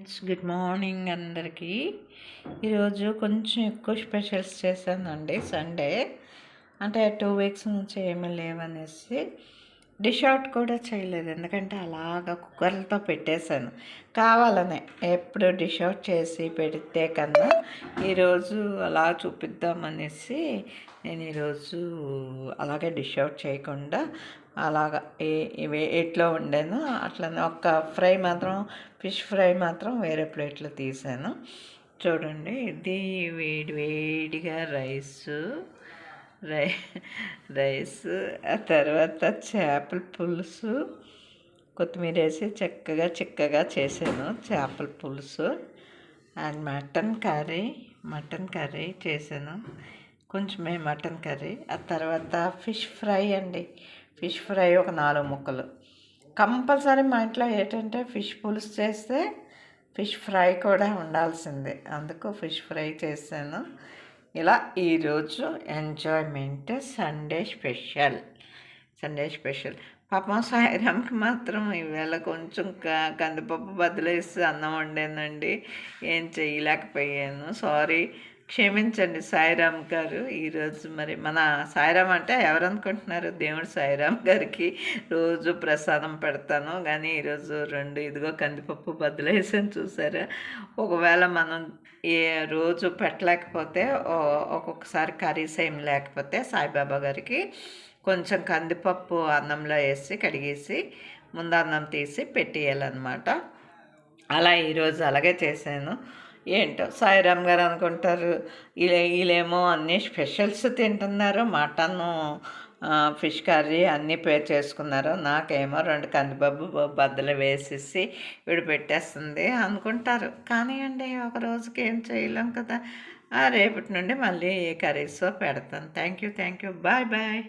Friends good morning అందరికీ. ఈరోజు కొంచెం ఎక్కువ స్పెషల్స్ చేశానండి సండే. అంటే టూ వీక్స్ నుంచి ఏమీ లేవనేసి డిష్ అవుట్ కూడా చేయలేదు. ఎందుకంటే అలాగ కుక్కర్లతో పెట్టేశాను. కావాలనే ఎప్పుడు డిష్ అవుట్ చేసి పెడితే కన్నా ఈరోజు అలా చూపిద్దామనేసి నేను ఈరోజు అలాగే డిష్ అవుట్ చేయకుండా అలాగ ఇవి ఎట్లో వండాను. అట్లనే ఒక్క ఫ్రై మాత్రం ఫిష్ ఫ్రై మాత్రం వేరే ప్లేట్లో తీసాను. చూడండి ఇది వేడి వేడిగా రైసు. రై రైస్ ఆ తర్వాత చేపల పులుసు. కొత్తిమీర వేసి చక్కగా చిక్కగా చేసాను చేపల పులుసు. And mutton curry mutton curry చేశాను. కొంచెమే మటన్ కర్రీ. ఆ తర్వాత ఫిష్ ఫ్రై అండి. ఫిష్ ఫ్రై ఒక నాలుగు ముక్కలు. కంపల్సరీ మా ఇంట్లో ఏంటంటే ఫిష్ పులుసు చేస్తే ఫిష్ ఫ్రై కూడా ఉండాల్సిందే. అందుకు ఫిష్ ఫ్రై చేశాను. ఇలా ఈరోజు enjoyment Sunday special Sunday special పాపం సాయిరామ్కి మాత్రం ఈవేళ కొంచెం కందిపప్పు బదిలేసి అన్నం వండానండి. ఏం చేయలేకపోయాను సారీ క్షమించండి సాయిరామ్ గారు. ఈరోజు మరి మన సాయిరామ్ అంటే ఎవరనుకుంటున్నారు? దేవుడు సాయిరామ్ గారికి రోజు ప్రసాదం పెడతాను. కానీ ఈరోజు రెండు ఇదిగో కందిపప్పు బదిలేసాను చూసారా? ఒకవేళ మనం ఏ రోజు పెట్టలేకపోతే ఒక్కొక్కసారి కర్రీస్ ఏం లేకపోతే సాయిబాబా గారికి కొంచెం కందిపప్పు అన్నంలో వేసి కడిగేసి ముందు అన్నం తీసి పెట్టేయాలన్నమాట. అలా ఈరోజు అలాగే చేశాను. ఏంటో సాయిరామ్ గారు అనుకుంటారు వీళ్ళేమో అన్ని స్పెషల్స్ తింటున్నారు మటను ఫిష్ కర్రీ అన్నీ పే చేసుకున్నారు. నాకేమో రెండు కందిబాబు బద్దలు వేసేసి విడిపెట్టేస్తుంది అనుకుంటారు. కానీ అండి ఒక రోజుకి ఏం చేయలేం కదా. రేపటి నుండి మళ్ళీ కర్రీస్ పెడతాను. Thank you thank you. Bye bye.